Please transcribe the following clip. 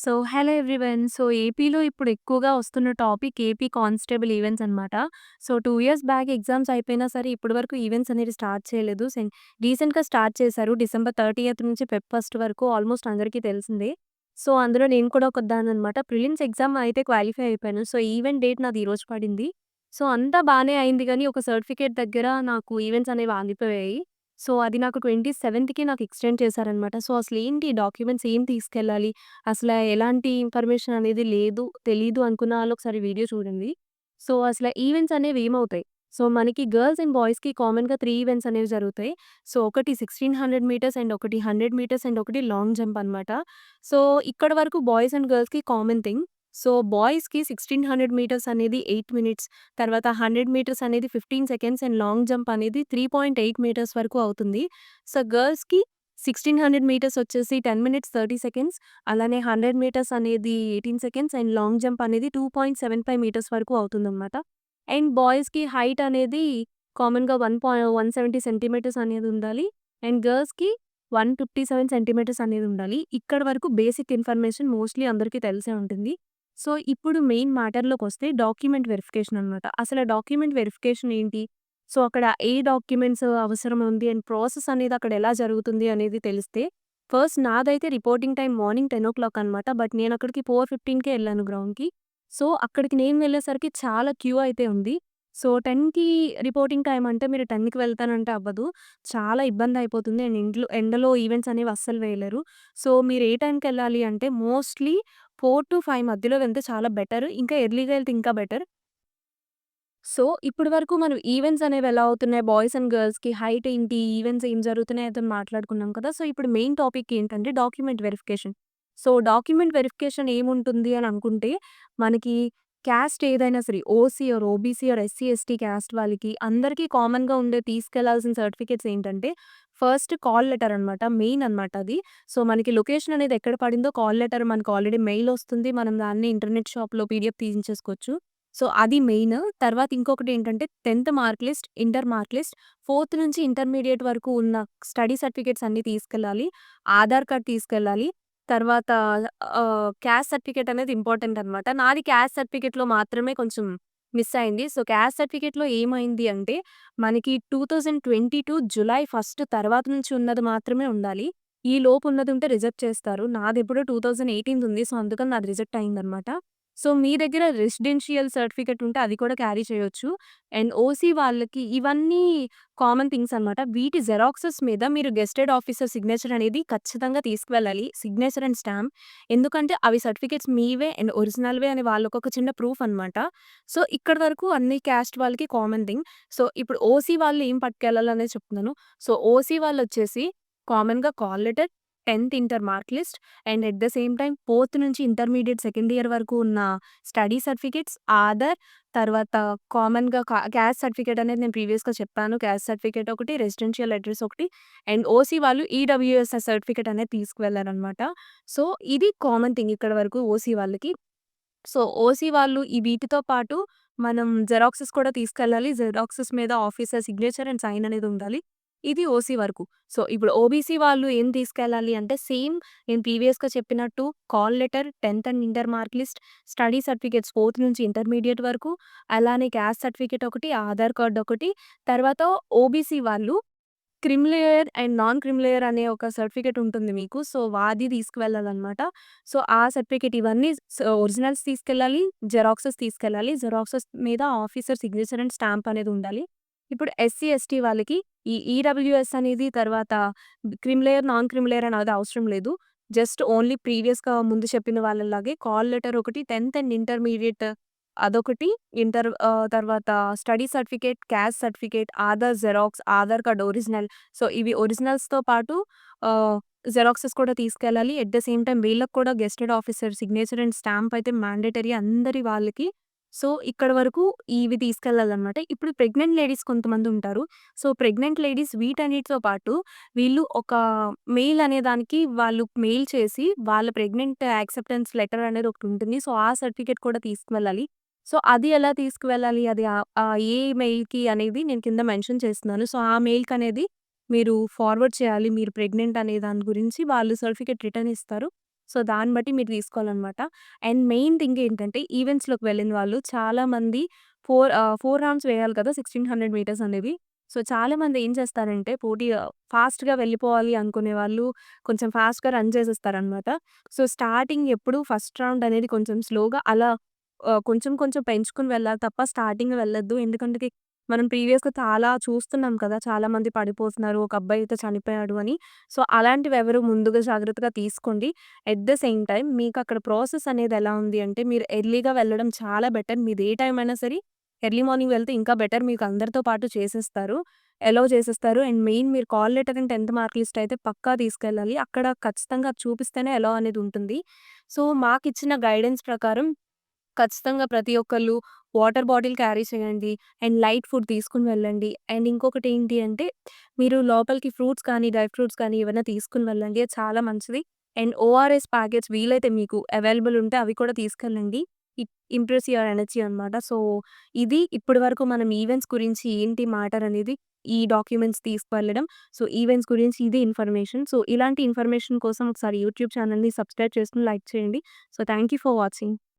So, hello everyone. So, ఏపీలో ఇప్పుడు ఎక్కువగా వస్తున్న టాపిక్ ఏపీ కానిస్టేబుల్ ఈవెంట్స్ అనమాట. So, two years back exams అయిపోయినా సరే ఇప్పటి వరకు ఈవెంట్స్ అనేది స్టార్ట్ చేయలేదు. రీసెంట్‌గా స్టార్ట్ చేశారు. డిసెంబర్ 30థ్ నుంచి ఫెబ్ ఫస్ట్ వరకు ఆల్మోస్ట్ అందరికీ తెలిసిందే. సో, అందులో నేను కూడా ఒకదాన్ననమాట. ప్రిలిమ్స్ ఎగ్జామ్ అయితే క్వాలిఫై అయిపోయాను. సో, ఈవెంట్ డేట్ నాది ఈరోజు పడింది. సో, అంతా బాగానే అయింది కానీ ఒక సర్టిఫికేట్ దగ్గర నాకు ఈవెంట్స్ అనేవి ఆగిపోయాయి. సో, అది నాకు 27కి నాకు ఎక్స్టెండ్ చేశారనమాట. సో, అసలు ఏంటి డాక్యుమెంట్స్ ఏం తీసుకెళ్ళాలి? అసలు ఎలాంటి ఇన్ఫర్మేషన్ అనేది లేదు, తెలీదు అనుకున్న వాళ్ళు ఒకసారి వీడియో చూడండి. సో, అసల ఈవెంట్స్ అనేవి ఏమవుతాయి? సో, మనకి గర్ల్స్ అండ్ బాయ్స్‌కి కామన్‌గా త్రీ ఈవెంట్స్ అనేవి జరుగుతాయి. సో, ఒకటి 1600 మీటర్స్ అండ్ ఒకటి 100 మీటర్స్ అండ్ ఒకటి లాంగ్ జంప్ అనమాట. సో, ఇక్కడ వరకు బాయ్స్ అండ్ గర్ల్స్‌కి కామన్ థింగ్. సో, బాయ్స్‌కి 1600 మీటర్స్ అనేది ఎయిట్ మినిట్స్, తర్వాత 100 మీటర్స్ అనేది 15 సెకండ్స్ అండ్ లాంగ్ జంప్ అనేది 3.8 మీటర్స్ వరకు అవుతుంది. సో, గర్ల్స్‌కి 1600 మీటర్స్ వచ్చేసి 10 మినిట్స్ 30 సెకండ్స్, అలానే 100 మీటర్స్ అనేది 18 సెకండ్స్ అండ్ లాంగ్ జంప్ అనేది 2.75 మీటర్స్ వరకు అవుతుందన్నమాట అండ్ బాయ్స్‌కి హైట్ అనేది కామన్‌గా one point one seventy centimetres అనేది ఉండాలి. అండ్ గర్ల్స్‌కి 157 సెంటీమీటర్స్ అనేది ఉండాలి. ఇక్కడ వరకు బేసిక్ ఇన్ఫర్మేషన్ మోస్ట్‌లీ అందరికీ తెలిసే ఉంటుంది. సో, ఇప్పుడు మెయిన్ మ్యాటర్లోకి వస్తే డాక్యుమెంట్ వెరిఫికేషన్ అనమాట. అసలు డాక్యుమెంట్ వెరిఫికేషన్ ఏంటి? సో, అక్కడ ఏ డాక్యుమెంట్స్ అవసరం ఉంది అండ్ ప్రాసెస్ అనేది అక్కడ ఎలా జరుగుతుంది అనేది తెలిస్తే, ఫస్ట్ నాదైతే రిపోర్టింగ్ టైం మార్నింగ్ 10:00 అనమాట. బట్ నేను అక్కడికి ఫోర్ ఫిఫ్టీన్కే వెళ్ళాను గ్రౌండ్‌కి. సో, అక్కడికి నేను వెళ్ళేసరికి చాలా క్యూ అయితే ఉంది. సో, 10కి రిపోర్టింగ్ టైం అంటే మీరు 10కి వెళ్తానంటే అవ్వదు. చాలా ఇబ్బంది అయిపోతుంది. అండ్ ఇంట్లో ఎండలో ఈవెంట్స్ అనేవి అస్సలు వేయలేరు. సో, మీరు ఏ టైంకి వెళ్ళాలి అంటే మోస్ట్‌లీ 4-5 మధ్యలో వెళ్తే చాలా బెటర్. ఇంకా ఎర్లీగా వెళ్తే ఇంకా బెటర్. సో, ఇప్పటి వరకు మనం ఈవెంట్స్ అనేవి ఎలా అవుతున్నాయి? బాయ్స్ అండ్ గర్ల్స్‌కి హైట్ ఏంటి? ఈవెంట్స్ ఏం జరుగుతున్నాయి? అయితే మాట్లాడుకున్నాం కదా! సో, ఇప్పుడు మెయిన్ టాపిక్ ఏంటంటే document verification. So, document verification ఏముంటుంది అని అనుకుంటే, మనకి క్యాస్ట్ ఏదైనా సరే OC or OBC or SC, ST caste వాళ్ళకి అందరికీ కామన్‌గా ఉండే తీసుకెళ్ళాల్సిన సర్టిఫికేట్స్ ఏంటంటే, ఫస్ట్ కాల్ లెటర్ అనమాట. మెయిన్ అనమాట అది. సో, మనకి లొకేషన్ అనేది ఎక్కడ పడిందో కాల్ లెటర్ మనకు ఆల్రెడీ మెయిల్ వస్తుంది. మనం దాన్ని ఇంటర్నెట్ షాప్‌లో పీడీఎఫ్ తీయించేసుకోవచ్చు. సో, అది మెయిన్. తర్వాత ఇంకొకటి ఏంటంటే 10థ్ mark list, inter mark list, fourth నుంచి ఇంటర్మీడియేట్ వరకు ఉన్న స్టడీ సర్టిఫికేట్స్ అన్నీ తీసుకెళ్ళాలి. ఆధార్ కార్డ్ తీసుకెళ్ళాలి. తర్వాత క్యాస్ట్ సర్టిఫికేట్ అనేది ఇంపార్టెంట్ అనమాట. నాది క్యాస్ట్ సర్టిఫికేట్‌లో మాత్రమే కొంచెం మిస్ అయింది. సో, క్యాస్ట్ సర్టిఫికేట్‌లో ఏమైంది అంటే, మనకి 2022 జులై ఫస్ట్ తర్వాత నుంచి ఉన్నది మాత్రమే ఉండాలి. ఈ లోపు ఉన్నది ఉంటే రిజెక్ట్ చేస్తారు. నాది ఎప్పుడూ టూ థౌజండ్ ఎయిటీన్త్ ఉంది. సో, అందుకని నాది రిజెక్ట్ అయిందనమాట. సో, మీ దగ్గర రెసిడెన్షియల్ సర్టిఫికేట్ ఉంటే అది కూడా క్యారీ చేయొచ్చు. అండ్ ఓసీ వాళ్ళకి ఇవన్నీ కామన్ థింగ్స్ అనమాట. వీటి జెరాక్సెస్ మీద మీరు గెస్టెడ్ ఆఫీసర్ సిగ్నేచర్ అనేది ఖచ్చితంగా తీసుకువెళ్ళాలి. Signature and stamp. ఎందుకంటే అవి సర్టిఫికేట్స్ మీవే అండ్ ఒరిజినల్‌వే అని వాళ్ళకొక చిన్న ప్రూఫ్ అనమాట. సో, ఇక్కడ వరకు అన్ని క్యాస్ట్ వాళ్ళకి కామన్ థింగ్. సో, ఇప్పుడు ఓసీ వాళ్ళు ఏం పట్టుకెళ్ళాలనే చెప్తున్నాను. సో, ఓసీ వాళ్ళు వచ్చేసి కామన్‌గా కాల్ లెటర్, 10థ్ inter mark list and at the same time fourth నుంచి ఇంటర్మీడియట్ సెకండ్ ఇయర్ వరకు ఉన్న స్టడీ సర్టిఫికేట్స్, ఆధార్, తర్వాత కామన్‌గా కా క్యాస్ట్ సర్టిఫికేట్ అనేది నేను ప్రీవియస్‌గా చెప్పాను. క్యాస్ట్ సర్టిఫికేట్ ఒకటి, రెసిడెన్షియల్ అడ్రస్ ఒకటి అండ్ ఓసీ వాళ్ళు ఈడబ్ల్యూఎస్ సర్టిఫికేట్ అనేది తీసుకువెళ్ళారనమాట సో, ఇది కామన్ థింగ్ ఇక్కడ వరకు ఓసీ వాళ్ళకి. సో, ఓసీ వాళ్ళు ఈ వీటితో పాటు మనం జెరాక్సెస్ కూడా తీసుకెళ్ళాలి. జెరాక్సెస్ మీద ఆఫీసర్ సిగ్నేచర్ అండ్ సైన్ అనేది ఉండాలి. ఇది ఓసీ వరకు. సో, ఇప్పుడు ఓబీసీ వాళ్ళు ఏం తీసుకెళ్ళాలి అంటే సేమ్ నేను ప్రీవియస్‌గా చెప్పినట్టు కాల్ లెటర్, 10థ్ and inter mark list, study certificates fourth నుంచి ఇంటర్మీడియట్ వరకు, అలానే క్యాస్ట్ సర్టిఫికేట్ ఒకటి, ఆధార్ కార్డ్ ఒకటి, తర్వాత ఓబీసీ వాళ్ళు క్రిమిలేయర్ అండ్ నాన్ క్రిమిలేయర్ అనే ఒక సర్టిఫికేట్ ఉంటుంది మీకు. సో, వాది తీసుకువెళ్ళాలన్నమాట సో, ఆ సర్టిఫికేట్ ఇవన్నీ ఒరిజినల్స్ తీసుకెళ్ళాలి. జెరాక్సెస్ తీసుకెళ్ళాలి. జెరాక్సెస్ మీద ఆఫీసర్ సిగ్నేచర్ అండ్ స్టాంప్ అనేది ఉండాలి. ఇప్పుడు ఎస్సీ, ఎస్టీ వాళ్ళకి ఈ ఈడబ్ల్యూఎస్ అనేది తర్వాత క్రిమిలేయర్, నాన్ క్రిమిలేయర్ అనేది అవసరం లేదు. జస్ట్ ఓన్లీ ప్రీవియస్‌గా ముందు చెప్పిన వాళ్ళలాగే కాల్ లెటర్ ఒకటి, 10థ్ అండ్ ఇంటర్మీడియట్ అదొకటి, ఇంటర్ తర్వాత study certificate, caste certificate, Aadhaar xerox, Aadhaar card original. So, ఇవి ఒరిజినల్స్‌తో పాటు జెరాక్సెస్ కూడా తీసుకెళ్ళాలి. ఎట్ ద సేమ్ టైం వీళ్ళకి కూడా gazetted officer signature and stamp అయితే మ్యాండేటరీ అందరి వాళ్ళకి. సో, ఇక్కడ వరకు ఇవి తీసుకెళ్ళాలన్నమాట ఇప్పుడు ప్రెగ్నెంట్ లేడీస్ కొంతమంది ఉంటారు. సో, ప్రెగ్నెంట్ లేడీస్ వీటన్నిటితో పాటు వీళ్ళు ఒక మెయిల్ అనే దానికి వాళ్ళు మెయిల్ చేసి వాళ్ళ ప్రెగ్నెంట్ యాక్సెప్టెన్స్ లెటర్ అనేది ఒకటి ఉంటుంది. సో, ఆ సర్టిఫికేట్ కూడా తీసుకువెళ్ళాలి. సో, అది ఎలా తీసుకువెళ్ళాలి? అది ఏ మెయిల్‌కి అనేది నేను కింద మెన్షన్ చేస్తున్నాను. సో, ఆ మెయిల్కి అనేది మీరు ఫార్వర్డ్ చేయాలి. మీరు ప్రెగ్నెంట్ అనే దాని గురించి వాళ్ళు సర్టిఫికేట్ రిటర్న్ ఇస్తారు. సో, దాన్ని బట్టి మీరు తీసుకోవాలన్నమాట అండ్ మెయిన్ థింగ్ ఏంటంటే ఈవెంట్స్‌లోకి వెళ్ళిన వాళ్ళు చాలామంది ఫోర్ ఫోర్ రౌండ్స్ వేయాలి కదా! 1600 మీటర్స్ అనేవి. సో, చాలామంది ఏం చేస్తారంటే పోటీ ఫాస్ట్‌గా వెళ్ళిపోవాలి అనుకునే వాళ్ళు కొంచెం ఫాస్ట్‌గా రన్ చేసేస్తారనమాట. సో, స్టార్టింగ్ ఎప్పుడు ఫస్ట్ రౌండ్ అనేది కొంచెం స్లోగా అలా కొంచెం కొంచెం పెంచుకొని వెళ్ళాలి తప్ప స్టార్టింగ్ వెళ్ళొద్దు. ఎందుకంటే మనం ప్రీవియస్‌గా చాలా చూస్తున్నాం కదా! చాలామంది పడిపోతున్నారు. ఒక అబ్బాయి అయితే చనిపోయాడు అని. సో, అలాంటివి ఎవరు ముందుగా జాగ్రత్తగా తీసుకోండి. ఎట్ ద సేమ్ టైం మీకు అక్కడ ప్రాసెస్ అనేది ఎలా ఉంది అంటే మీరు ఎర్లీగా వెళ్ళడం చాలా బెటర్. మీది ఏ టైం అయినా సరే ఎర్లీ మార్నింగ్ వెళ్తే ఇంకా బెటర్. మీకు అందరితో పాటు చేసేస్తారు. ఎలో చేసేస్తారు. అండ్ మెయిన్ మీరు కాల్ లెటర్ అండ్ 10థ్ మార్క్ లిస్ట్ అయితే పక్కా తీసుకెళ్ళాలి. అక్కడ ఖచ్చితంగా అది చూపిస్తేనే ఎలో అనేది ఉంటుంది. సో, మాకు ఇచ్చిన గైడెన్స్ ప్రకారం ఖచ్చితంగా ప్రతి ఒక్కళ్ళు వాటర్ బాటిల్ క్యారీ చేయండి. అండ్ లైట్ ఫుడ్ తీసుకొని వెళ్ళండి. అండ్ ఇంకొకటి ఏంటి అంటే మీరు లోపలికి ఫ్రూట్స్ కానీ, డ్రై ఫ్రూట్స్ కానీ ఏవైనా తీసుకొని వెళ్ళండి. అది చాలా మంచిది. అండ్ ఓఆర్ఎస్ ప్యాకెట్స్ వీలైతే మీకు అవైలబుల్ ఉంటే అవి కూడా తీసుకెళ్ళండి. ఇట్ ఇంప్రెస్ యువర్ ఎనర్జీ అనమాట. సో, ఇది ఇప్పటి వరకు మనం ఈవెంట్స్ గురించి ఏంటి మ్యాటర్ అనేది ఈ డాక్యుమెంట్స్ తీసుకువెళ్ళడం. సో, ఈవెంట్స్ గురించి ఇది ఇన్ఫర్మేషన్. సో, ఇలాంటి ఇన్ఫర్మేషన్ కోసం ఒకసారి యూట్యూబ్ ఛానెల్‌ని సబ్స్క్రైబ్ చేసుకొని లైక్ చేయండి. So, thank you for watching.